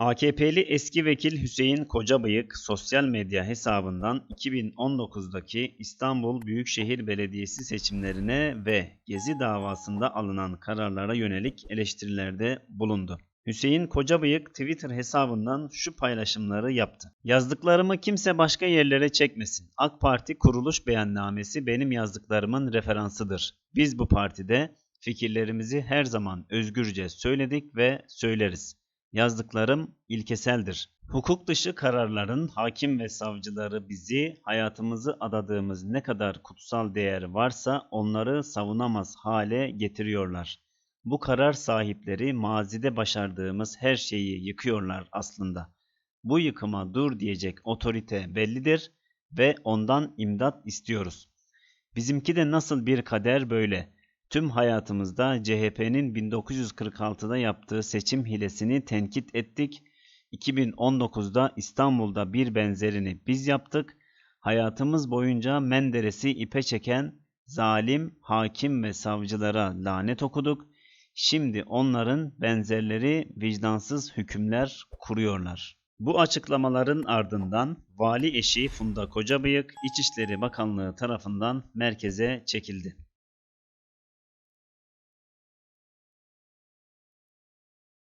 AKP'li eski vekil Hüseyin Kocabıyık sosyal medya hesabından 2019'daki İstanbul Büyükşehir Belediyesi seçimlerine ve Gezi davasında alınan kararlara yönelik eleştirilerde bulundu. Hüseyin Kocabıyık Twitter hesabından şu paylaşımları yaptı. Yazdıklarımı kimse başka yerlere çekmesin. AK Parti kuruluş beyannamesi benim yazdıklarımın referansıdır. Biz bu partide fikirlerimizi her zaman özgürce söyledik ve söyleriz. Yazdıklarım ilkeseldir. Hukuk dışı kararların hakim ve savcıları bizi hayatımızı adadığımız ne kadar kutsal değer varsa onları savunamaz hale getiriyorlar. Bu karar sahipleri mazide başardığımız her şeyi yıkıyorlar aslında. Bu yıkıma dur diyecek otorite bellidir ve ondan imdat istiyoruz. Bizimki de nasıl bir kader böyle. Tüm hayatımızda CHP'nin 1946'da yaptığı seçim hilesini tenkit ettik. 2019'da İstanbul'da bir benzerini biz yaptık. Hayatımız boyunca Menderes'i ipe çeken zalim hakim ve savcılara lanet okuduk. Şimdi onların benzerleri vicdansız hükümler kuruyorlar. Bu açıklamaların ardından vali eşi Funda Kocabıyık İçişleri Bakanlığı tarafından merkeze çekildi.